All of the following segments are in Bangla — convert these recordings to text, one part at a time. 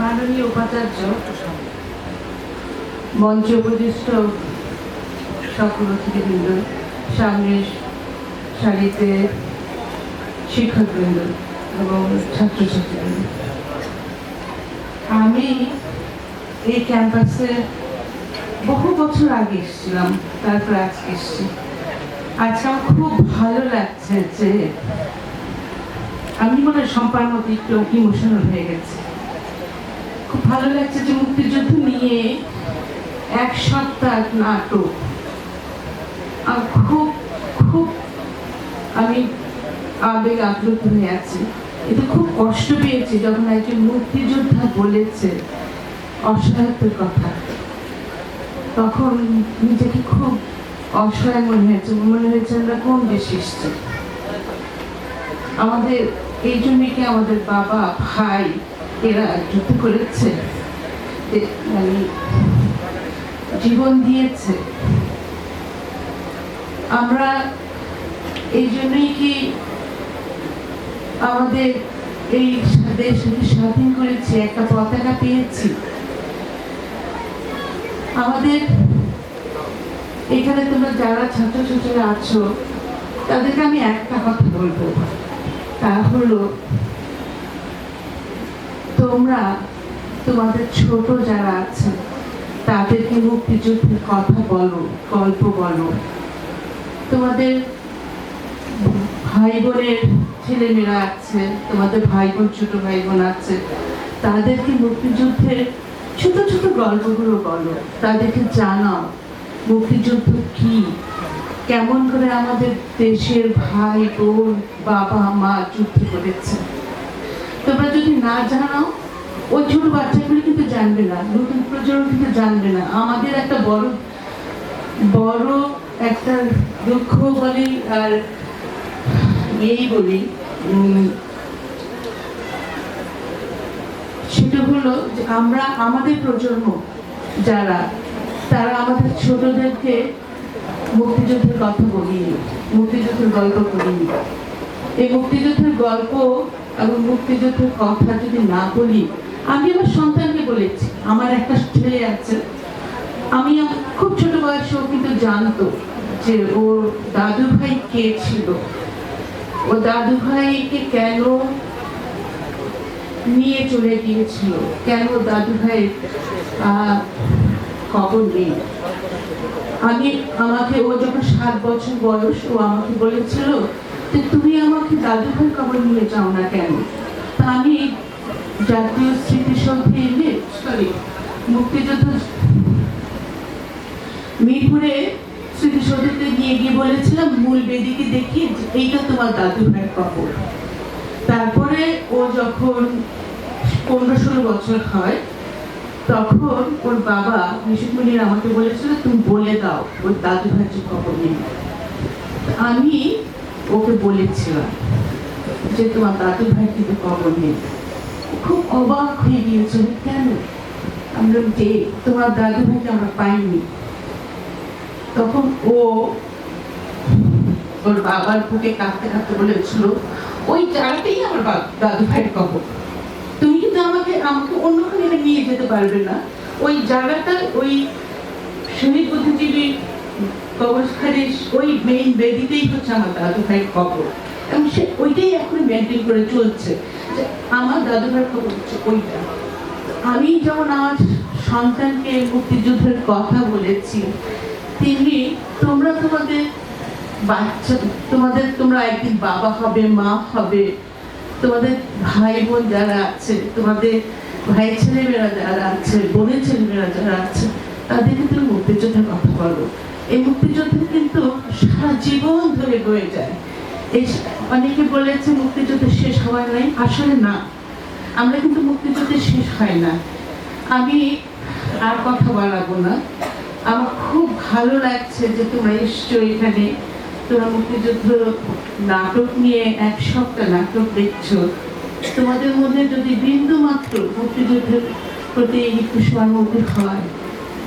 মাননীয় উপাচার্য, মঞ্চ উপদিষ্ট সকল অতিথিবৃন্দ সামনের সারিতে শিক্ষকবৃন্দ এবং ছাত্রছাত্রীবৃন্দ। আমি এই ক্যাম্পাসে বহু বছর আগে এসেছিলাম, তারপর আজকে এসেছি। আজকে আমার খুব ভালো লাগছে যে আমি মনে হয় সম্পার মধ্যে একটু ইমোশনাল হয়ে গেছে। ভালো লাগছে যে মুক্তিযুদ্ধ নিয়ে এক সপ্তাহ নাটক। আর খুব খুব আমি আবেগ আপ্লুত হয়ে আছি। এতে খুব কষ্ট পেয়েছি যখন একজন মুক্তিযোদ্ধা বলেছে অসহায়ত্বের কথা। তখন নিজেকে খুব অসহায় মনে হয়েছে। মনে হয়েছে আমরা কোন এসছি আমাদের, এই জন্যই কি আমাদের বাবা, ভাই এরা যুদ্ধ করেছে মানে জীবন দিয়েছে। আমরা এই জন্যই কি আমাদের এই দেশ স্বাধীন করেছি, একটা পতাকা পেয়েছি? আমাদের এখানে তোমরা যারা ছাত্রছাত্রীরা আছো, তাদেরকে আমি একটা কথা বলব। তা হলো তোমরা তোমাদের ছোট যারা আছে, তাদেরকে মুক্তিযুদ্ধের কথা বলো, গল্প বলো। তোমাদের ভাই বোনের ছেলেমেয়েরা আছে, তোমাদের ভাই বোন ছোট ভাই বোন আছে, তাদেরকে মুক্তিযুদ্ধের ছোট ছোট গল্পগুলো বলো, তাদেরকে জানাও, মুক্তিযুদ্ধ কি? কেমন করে আমাদের দেশের ভাই বোন বাবা মা যুদ্ধ করেছে? যদি না জানাও, ওই ছোট বাচ্চাগুলি কিন্তু জানবে না, নতুন প্রজন্ম কিন্তু জানবে না। আমাদের একটা বড় বড় একটা দুঃখ বলি আর এই বলি সেটা হলো যে আমরা, আমাদের প্রজন্ম যারা, তারা আমাদের ছোটদেরকে মুক্তিযুদ্ধের কথা বলিনি, মুক্তিযুদ্ধের গল্প বলিনি। এই মুক্তিযুদ্ধের গল্প এবং মুক্তিযুদ্ধের কথা যদি না বলি, আমি আমার সন্তানকে বলেছি, আমার একটা ছেলে আছে। আমি খুব ছোট বয়সেও কিন্তু জানতো যে ওর দাদু ভাই কে ছিল। ও দাদু ভাইকে কেন নিয়ে চলে গিয়েছিল? কেন দাদু ভাই খবর নেই? আমি, আমাকে ও যখন সাত বছর বয়স, ও আমাকে বলেছিল যে তুমি আমাকে ভাই খবর নিয়ে যাও না কেন? তা আমি জাতীয় স্মৃতিসৌধে এলে সরি মুক্তিযুদ্ধ মিরপুরে স্মৃতিসৌধতে নিয়ে গিয়ে বলেছিলাম, মূল বেদিকে দেখি এইটা তোমার দাদু ভাইয়ের কবর তারপরে ও যখন পনেরো ষোলো বছর হয়, তখন ওর বাবা নিশুমনির আমাকে বলেছিল, তুমি বলে দাও, ওর দাদু ভাইয়ের যে খবর নেই আমি ওকে বলেছিলাম যে তোমার দাদু ভাই কিন্তু খবর নেই খুব অবাক হয়ে গিয়েছিল কেন? আমরা যে তোমার দাদু ভাইকে আমরা পাইনি। তখন ও ওর বাবার বুকে কাঁদতে কাঁদতে বলেছিল, ওই জায়গাতেই আমার দাদু ভাইয়ের কবর। তুমি কিন্তু আমাকে আমাকে অন্যখানে নিয়ে যেতে পারবে না। ওই জায়গাটা ওই শহীদ বুদ্ধিজীবী ওই মেইন বেদিতেই হচ্ছে আমার কবর। এবং সে ওইটাই এখন মেনটেন করে চলছে। যে আমার হচ্ছে ওইটা। আমি আমার সন্তানকে মুক্তিযুদ্ধের কথা বলেছি, তিনি, তোমরা তোমাদের বাচ্চা, তোমাদের তোমরা একদিন বাবা হবে, মা হবে, তোমাদের ভাই বোন যারা আছে, তোমাদের ভাই ছেলেমেয়েরা যারা আছে, বোনের ছেলেমেয়েরা যারা আছে, তাদেরকে তুমি মুক্তিযুদ্ধের কথা বলো। এই মুক্তিযুদ্ধ কিন্তু সারা জীবন ধরে বয়ে যায়। অনেকে বলেছে মুক্তিযুদ্ধ শেষ হওয়ার নাই। আসলে না। আমরা কিন্তু মুক্তিযুদ্ধে শেষ হয় না। আমি আর কথা বাড়াবো না। আমার খুব ভালো লাগছে যে তোমরা এসছো এখানে। তোমরা মুক্তিযুদ্ধ নাটক নিয়ে এক সপ্তাহ নাটক দেখছ। তোমাদের মধ্যে যদি বিন্দু মাত্র মুক্তিযুদ্ধের প্রতি একটু সহানুভূতি হয়,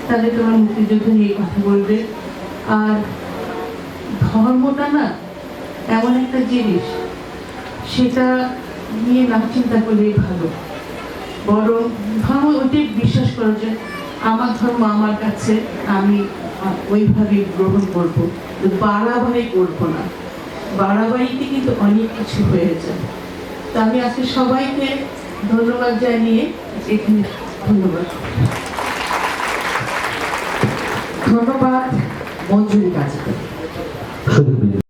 তাহলে তোমরা মুক্তিযুদ্ধ নিয়ে কথা বলবে। আর ধর্মটা না এমন একটা জিনিস, সেটা নিয়ে না চিন্তা করলেই ভালো। বরং মোটেই বিশ্বাস করো যে আমার ধর্ম আমার কাছে, আমি ওইভাবে গ্রহণ করব। বাড়াবাড়ি করব না। বাড়াবাড়িতে কিন্তু অনেক কিছু হয়ে যায়। তা আমি আজকে সবাইকে ধন্যবাদ জানিয়ে এখানে ধন্যবাদ। ধন্যবাদ। মঞ্জুরি কাজীকে সুধীর